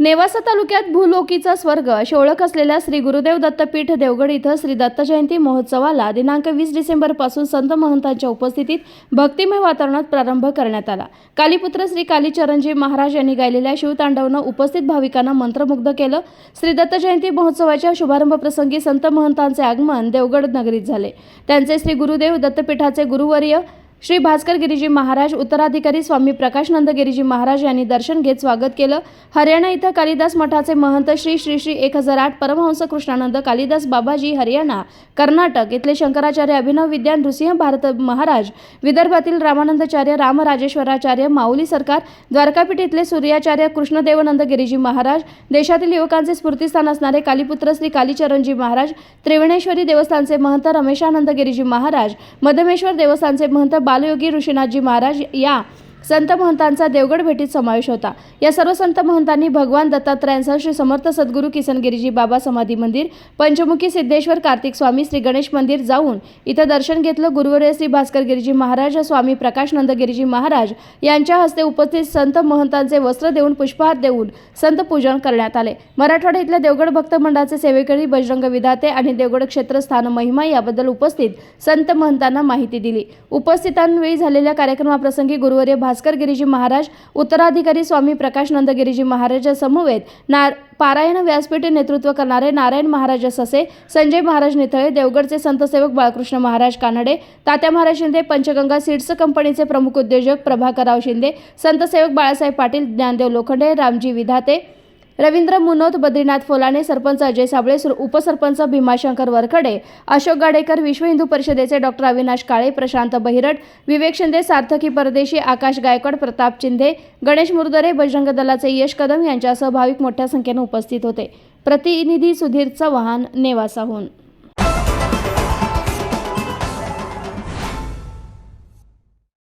नेवासा तालुक्यात भूलोकीचा स्वर्ग अशी ओळख असलेल्या श्री गुरुदेव दत्तपीठ देवगड इथं श्री दत्त जयंती महोत्सवाला दिनांक वीस डिसेंबरपासून संत महंतांच्या उपस्थितीत भक्तिमय वातावरणात प्रारंभ करण्यात आला. कालीपुत्र श्री कालीचरणजी महाराज यांनी गायलेल्या शिवतांडवनं उपस्थित भाविकांना मंत्रमुग्ध केलं. श्री दत्त जयंती महोत्सवाच्या शुभारंभ प्रसंगी संत महंतांचे आगमन देवगड नगरीत झाले. त्यांचे श्री गुरुदेव दत्तपीठाचे गुरुवर्य श्री भास्कर गिरीजी महाराज उत्तराधिकारी स्वामी प्रकाशनंद गिरीजी महाराज यांनी दर्शन घेत स्वागत केलं. हरियाणा इथं कालिदास मठाचे महंत श्री श्री श्री एक हजार आठ परमहंस कृष्णानंद कालिदास बाबाजी हरियाणा कर्नाटक इथले शंकराचार्य अभिनव विद्यान नृसिंह भारत महाराज विदर्भातील रामानंदाचार्य रामराजेश्वराचार्य माऊली सरकार द्वारकापीठ इथले सूर्याचार्य कृष्णदेवनंद गिरीजी महाराज देशातील युवकांचे स्फूर्तीस्थान असणारे कालीपुत्र श्री कालीचरणजी महाराज त्रिवेणेश्वरी देवस्थानचे महंत रमेशानंद गिरीजी महाराज मधमेश्वर देवस्थानचे महंत बालयोगी ऋषीनाथजी महाराज या संत महंतांचा देवगड भेटीत समावेश होता. या सर्व संत महंतांनी भगवान दत्तात्रयांसह श्री समर्थ सद्गुरू किसनगिरीजी बाबा समाधी मंदिर पंचमुखी सिद्धेश्वर कार्तिक स्वामी श्री गणेश मंदिर जाऊन इथं दर्शन घेतलं. गुरुवर्य श्री भास्कर गिरीजी महाराज स्वामी प्रकाशनंद गिरीजी महाराज यांच्या हस्ते उपस्थित संत महंतांचे वस्त्र देऊन पुष्पहार देऊन संत पूजन करण्यात आले. मराठवाडा इथल्या देवगड भक्त मंडळाचे सेवेकरी बजरंग विधाते आणि देवगड क्षेत्रस्थान महिमा याबद्दल उपस्थित संत महंतांना माहिती दिली. उपस्थितांवेळी झालेल्या कार्यक्रमाप्रसंगी गुरुवर्य भास्कर गिरीजी महाराज उत्तराधिकारी स्वामी प्रकाशनंद गिरीजी महाराज समवेत नार पारायण व्यासपीठ नेतृत्व करणारे नारायण महाराज ससे संजय महाराज निथळे देवगडचे संतसेवक बाळकृष्ण महाराज कानडे तात्या महाराज शिंदे पंचगंगा सीड्स कंपनीचे प्रमुख उद्योजक प्रभाकरराव शिंदे संतसेवक बाळासाहेब पाटील ज्ञानदेव लोखंडे रामजी विधाते रवींद्र मुनोत बद्रीनाथ फोलाने सरपंच अजय साबळे सुर- उपसरपंच भीमाशंकर वरखडे अशोक गाडेकर विश्व हिंदू परिषदेचे डॉक्टर अविनाश काळे प्रशांत बहिरट विवेक शिंदे सार्थकी परदेशी आकाश गायकवाड प्रताप चिंधे गणेश मुरदरे बजरंग दलाचे यश कदम यांच्यासह भाविक मोठ्या संख्येने उपस्थित होते. प्रतिनिधी सुधीर चव्हाण नेवासाहून.